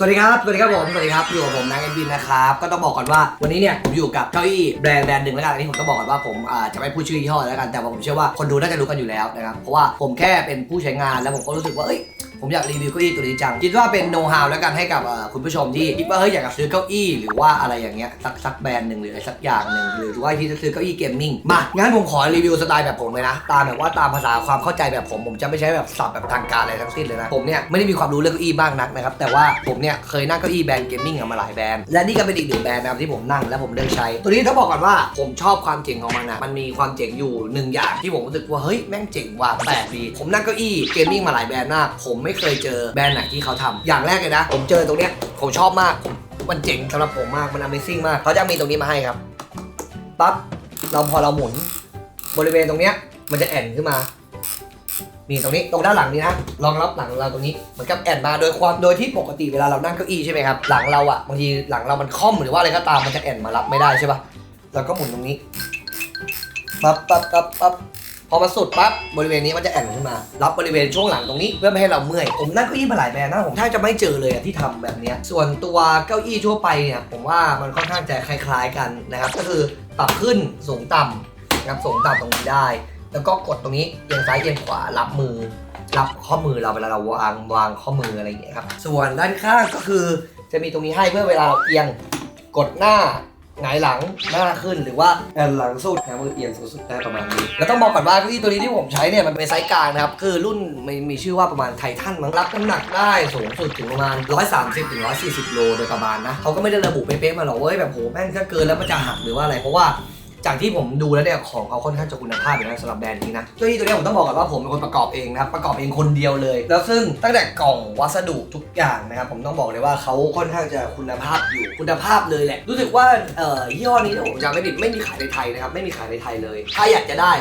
สวัสดีครับ สวัสดีครับผม สวัสดีครับ อยู่กับผมนายเอ็นบินนะครับ ก็ต้องบอกก่อนว่าวันนี้เนี่ยผมอยู่กับเก้าอี้แบรนด์แบรนด์หนึ่งแล้วกัน อันนี้ผมต้องบอกก่อนว่าผมจะไม่พูดชื่อยี่ห้อแล้วกัน แต่ว่าผมเชื่อว่าคนดูน่าจะรู้กันอยู่แล้วนะครับ เพราะว่าผมแค่เป็นผู้ใช้งานแล้วผมก็รู้สึกว่า เอ้ย ผมอยากรีวิวเก้าอี้ตัวนี้จัง คิดว่าเป็นโน้ตฮาวแล้วกันให้กับคุณผู้ชมที่คิดว่าเฮ้ยอยากจะซื้อเก้าอี้หรือว่าอะไรอย่างเงี้ยสักสักแบรนด์หนึ่งหรืออะไรสักอย่างหนึ่งหรือว่าที่จะซื้อเก้าอี้เกมมิ่งมางั้นผมขอรีวิวสไตล์แบบผมเลยนะ ตามแบบว่าตามภาษาความเข้าใจแบบผมผมจะไม่ใช้แบบศัพท์แบบทางการอะไรทั้งสิ้นเลยนะผมเนี่ยไม่ได้มีความรู้เรื่องเก้าอี้บ้างนักนะครับแต่ว่าผมเนี่ยเคยนั่งเก้าอี้แบรนด์เกมมิ่งมาหลายแบรนด์และนี่ก็เป็นอีกหนึ่งแบรนด์นะครับที่ผมนั่งและผมเลือกใช้ ตัวนี้ต้องบอกก่อนว่าผมชอบความเจ๋งของมันนะมันมีความเจ๋งอยู่หนึ่งอย่างที่ผมรู้สึกว่าเฮ้ยแม่งเจ๋งว่ะแปลกดีผมนั่งเก้าอี้เกมมิ่งมาหลายแบรนด์มากผมไไม่เคยเจอแบรนด์ไหนที่เขาทำอย่างแรกเลยนะ ผมเจอตรงเนี้ยผมชอบมากผมมันเจ๋งสำหรับผมมากมัน Amazing มากเขาจะมีตรงนี้มาให้ครับปั๊บเราพอเราหมุน บริเวณตรงเนี้ยมันจะแอนขึ้นมานี่ตรงนี้ตรงด้านหลังนี้นะรองรับหลังเราตรงนี้เหมือนกับแอนมาโดยความโดยที่ปกติเวลาเรานั่งเก้าอี้ใช่ไหมครับหลังเราอะบางทีหลังเรามันค่อมหรือว่าอะไรก็ตามมันจะแอนมารับไม่ได้ใช่ปะเราก็หมุนตรงนี้ปั๊บปั๊บปั๊บปั๊บ พอมาสุดปั๊บบริเวณนี้มันจะแอนขึ้นมา รับบริเวณช่วงหลังตรงนี้เพื่อไม่ให้เราเมื่อย ผมนั่งเก้าอี้มาหลายแบรนด์นะผมแทบจะไม่เจอเลยอะที่ทำแบบนี้ส่วนตัวเก้าอี้ทั่วไปเนี่ยผมว่ามันค่อนข้างจะคล้าย ๆกันนะครับ ก็คือปรับขึ้นสูงต่ำนะครับสูงต่ำตรงนี้ได้ แล้วก็กดตรงนี้เอียงซ้ายเอียงขวารับมือรับข้อมือเราเวลาเราวางวางข้อมืออะไรอย่างเงี้ยครับส่วนด้านข้างก็คือจะมีตรงนี้ให้เพื่อเวลาเราเอียงกดหน้า หงายหลังหน้าขึ้นหรือว่าแอนหลังสุดนะมือเอียงสุดๆได้ประมาณนี้แล้วต้องบอกก่อนว่าเก้าอี้ตัวนี้ที่ผมใช้เนี่ยมันเป็นไซส์กลางนะครับคือรุ่นมีมีชื่อว่าประมาณไททันมั้งรับน้ำหนักได้สูงสุดถึงประมาณ 130ถึง140 โลโดยประมาณนะเขาก็ไม่ได้ระบุเป๊ะๆมาหรอกเว้ยแบบโหแม่งถ้าเกินแล้วมันจะหักหรือว่าอะไรเพราะว่า จากที่ผมดูแล้วเนี่ยของเขาค่อนข้างจะคุณภาพอยู่นะสำหรับแบรนด์นี้นะเก้าอี้ตัวนี้ผมต้องบอกก่อนว่าผมเป็นคนประกอบเองนะครับประกอบเองคนเดียวเลย แล้วซึ่งตั้งแต่กล่องวัสดุทุกอย่างนะครับผมต้องบอกเลยว่าเขาค่อนข้างจะคุณภาพอยู่คุณภาพเลยแหละรู้สึกว่าเอ่อยี่ห้อนี้ถ้าผมจำไม่ผิดไม่มีขายในไทยนะครับไม่มีขายในไทยเลย ถ้าอยากจะได้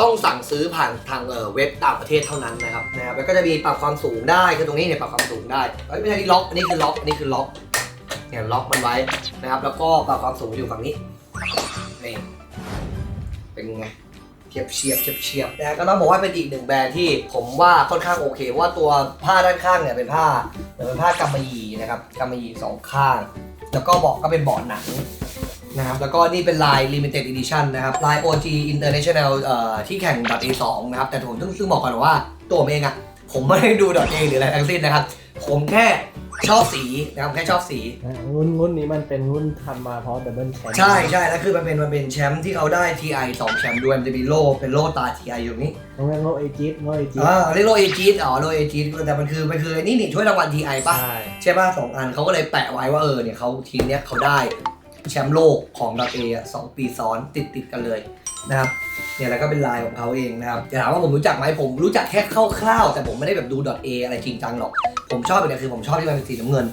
ต้องสั่งซื้อผ่านทางเอ่อเว็บต่างประเทศเท่านั้นนะครับนะครับแล้วก็จะมีปรับความสูงได้คือตรงนี้เนี่ยปรับความสูงได้ไม่ใช่ที่ล็อกอันนี้คือล็อกอันนี้คือล็อกเนี่ยล็อกมันไว้นะครับ แล้วก็ปรับความสูงอยู่ฝั่งนี้นี่ เป็นไงเทียบเชียบเทียบเชียบนะก็ต้องบอกว่าเป็นอีกหนึ่งแบรนด์ที่ผมว่าค่อนข้างโอเคเว่าตัวผ้าด้านข้างเนี่ยเป็นผ้าเป็นผ้ากำมะหยี่นะครับกำมะหยี่สองข้าง แล้วก็เบาะก็เป็นเบาะหนังนะครับแล้วก็นี่เป็นลาย limited edition นะครับลาย OG International เอ่อที่แข่ง .a2 นะครับแต่ผมต้องซึ่งบอกก่อนว่าตัวผมเองอะผมไม่ได้ดู .a หรืออะไรทั้งสิ้นนะครับ ผมแค่ ชอบสีนะครับแค่ชอบสี อ่างุ่นงุ่นนี้มันเป็นงุ่นทำมาเพราะดับเบิลแชมป์ใช่ใช่แล้วคือมันเป็นมันเป็นแชมป์ที่เขาได้ TI 2แชมป์ด้วยมันจะมีโล่เป็นโล่ตา TI อยู่นี้ต้องเรียกโลเอจิตโลเอจิตอ่าเรียกโล่เอจีอ๋อโล่เอจีแต่มันคือมันคือไอ้นี่นี่ช่วยรางวัล TI ป่ะ ใช่ใช่ป่ะสองอันเขาก็เลยแปะไว้ว่าเออเนี่ยเขาทีมเนี้ยเขาได้แชมป์โลกของดับเออะสองปีซ้อนติดติดกันเลย นะครับเนี่ยแล้วก็เป็นลายของเขาเองนะครับจะถามว่าผมรู้จักไหมผมรู้จักแค่คร่าวๆแต่ผมไม่ได้แบบดู .a อะไรจริงจังหรอก ผมชอบอย่างเดียวคือผมชอบที่มันเป็นสีน้ำเงิน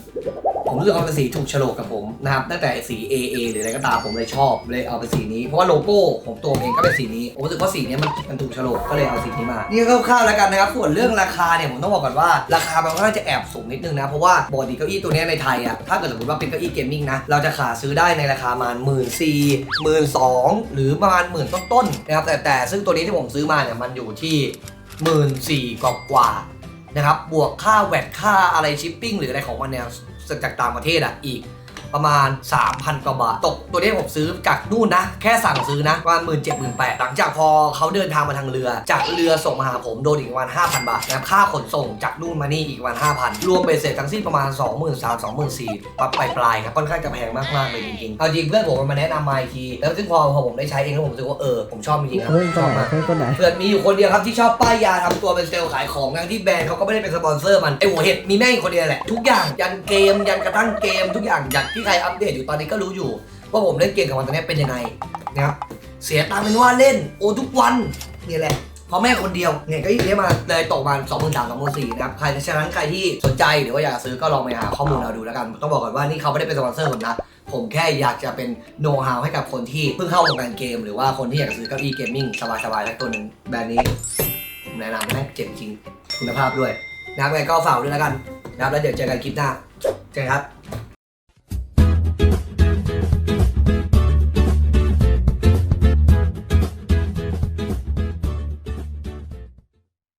ผมรู้สึกว่ามันเป็นสีถูกโฉลกกับผมนะครับตั้งแต่สี AA หรืออะไรก็ตามผมเลยชอบเลยเอาเป็นสีนี้เพราะว่าโลโก้ของตัวเองก็เป็นสีนี้ผมรู้สึกว่าสีนี้มันมันถูกโฉลกก็เลยเอาสีนี้มา นี่ก็คร่าวๆแล้วกันนะครับ ส่วนเรื่องราคาเนี่ยผมต้องบอกก่อนว่าราคามันค่อนข้างจะแอบสูงนิดนึงนะเพราะว่าปกติเก้าอี้ตัวนี้ในไทยอะถ้าเกิดสมมติว่าเป็นเก้าอี้เกมมิ่งนะเราจะขาซื้อได้ในราคาประมาณหมื่นสี่หมื่นสองหรือประมาณหมื่นต้นๆนะครับแต่แต่ซึ่งตัวนี้ที่ผมซื้อมาเนี่ยมันอยู่ที่หมื่นสี่กว่า นะครับบวกค่าแวดค่าอะไรชิปปิ้งหรืออะไรของมันเนี่ยจากต่างประเทศอะอีก ประมาณ 3,000กว่าบาท ตกตัวนี้ผมซื้อจากนู่นนะ แค่สั่งซื้อนะประมาณหมื่นเจ็ดหมื่นแปดหลังจากพอเขาเดินทางมาทางเรือ จากเรือส่งมาหาผมโดนอีกประมาณ5,000 บาทนะครับค่าขนส่งจากนู่นมานี่อีกประมาณ5,000 รวมไปเสร็จทั้งสิ้นประมาณ 23,000 24,000ปั๊บปลายปลายๆครับค่อนข้างจะแพงมากๆเลยจริงๆเอาจริงเพื่อนผมมันมาแนะนำมาอีกทีแล้วซึ่งพอพอผมได้ใช้เองแล้วผมรู้สึกว่าเออผมชอบจริงๆครับเพื่อนชคนอบไหนมาก เพื่อนคนไหน เพื่อนมีอยู่คนเดียวครับที่ชอบป้ายยาทำตัวเป็นเซลล์ขายของทั้งที่แบรนด์เขาก็ไม่ได้เป็นสปอนเซอร์มันไอหัวเห็ดมีแม่งอีกคนเดียวแหละทุกอย่างยันเกมยันกระทั่งเกมทุกอย่างยันที่ใครอัปเดตอยู่ตอนนี้ก็รู้อยู่ ว่าผมเล่นเกมกับมันตอนนี้เป็นยังไงนะครับเสียตังค์เป็นว่าเล่นโอทุกวันนี่แหละพราะแม่คนเดียวเนี่ยก็ยิ่งเนี้มาเลยตกมาสองหมื่นสามสองหมื่นสี่นะครับใครฉะนั้นใครที่สนใจหรือว่าอยากซื้อก็ลองไปหาข้อมูลเอาดูแล้วกัน ต้องบอกก่อนว่านี่เขาไม่ได้เป็นสปอนเซอร์ผมนะ ผมแค่อยากจะเป็นโน้ตฮาวให้กับคนที่เพิ่งเข้าวงการเกม หรือว่าคนที่อยากซื้อเก้าอี้เกมมิ่งสบายๆสักตัวหนึ่งแบรนด์นี้ผมแนะนำแม่งเจ๋งจริงคุณภาพด้วยนะครับไงก็ฝากด้วยแล้วกันนะครับแล้วเดี๋ยวเจอกันคลิปหน้าเจอกันครับ